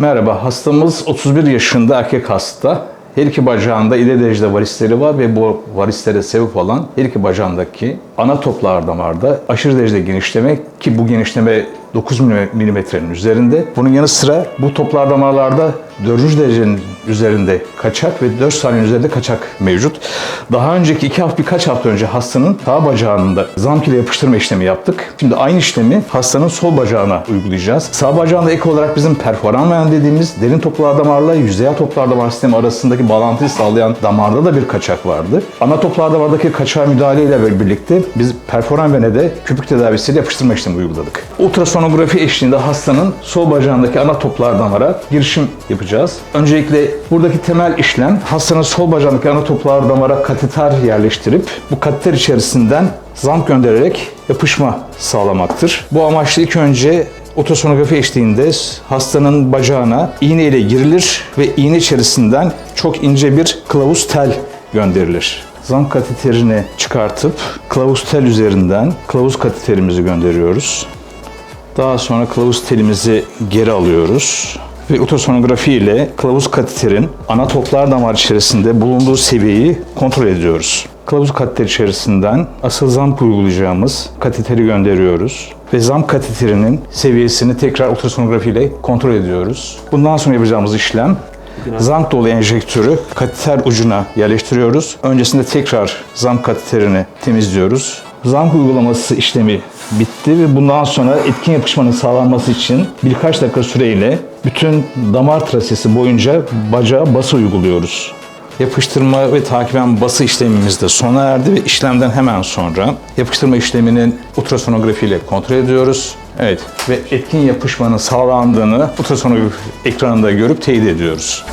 Merhaba, hastamız 31 yaşında erkek hasta. Her iki bacağında ileri derecede varisleri var ve bu varislere sebep olan her iki bacağındaki ana toplar damarda aşırı derecede genişleme ki bu genişleme 9 milimetrenin üzerinde. Bunun yanı sıra bu toplar damarlarda 4. derecenin üzerinde kaçak ve 4 saniyenin üzerinde kaçak mevcut. Daha önceki iki hafta birkaç hafta önce hastanın sağ bacağında zamk ile yapıştırma işlemi yaptık. Şimdi aynı işlemi hastanın sol bacağına uygulayacağız. Sağ bacağında ek olarak bizim perforan veyan dediğimiz derin toplar damarla yüzeyel toplar damar sistemi arasındaki bağlantıyı sağlayan damarda da bir kaçak vardı. Ana toplar damardaki kaçağa müdahaleyle birlikte biz perforan venede köpük tedavisiyle yapıştırma işlemi uyguladık. Ultrasonografi eşliğinde hastanın sol bacağındaki ana toplar damara girişim yapacağız. Öncelikle buradaki temel işlem hastanın sol bacağındaki ana toplar damara kateter yerleştirip bu kateter içerisinden zamk göndererek yapışma sağlamaktır. Bu amaçla ilk önce ultrasonografi eşliğinde hastanın bacağına iğne ile girilir ve iğne içerisinden çok ince bir kılavuz tel gönderilir. Zamk kateterini çıkartıp kılavuz tel üzerinden kılavuz kateterimizi gönderiyoruz. Daha sonra kılavuz telimizi geri alıyoruz ve ultrasonografi ile kılavuz kateterin ana toplar damar içerisinde bulunduğu seviyeyi kontrol ediyoruz. Kılavuz kateter içerisinden asıl zamp uygulayacağımız kateteri gönderiyoruz ve zamp kateterinin seviyesini tekrar ultrasonografi ile kontrol ediyoruz. Bundan sonra yapacağımız işlem zamp dolu enjektörü kateter ucuna yerleştiriyoruz. Öncesinde tekrar zamp kateterini temizliyoruz. Zamp uygulaması işlemi bitti ve bundan sonra etkin yapışmanın sağlanması için birkaç dakika süreyle bütün damar trasesi boyunca bacağa bası uyguluyoruz. Yapıştırma ve takiben bası işlemimiz de sona erdi ve işlemden hemen sonra yapıştırma işleminin ultrasonografi ile kontrol ediyoruz. Evet ve etkin yapışmanın sağlandığını ultrasonografi ekranında görüp teyit ediyoruz.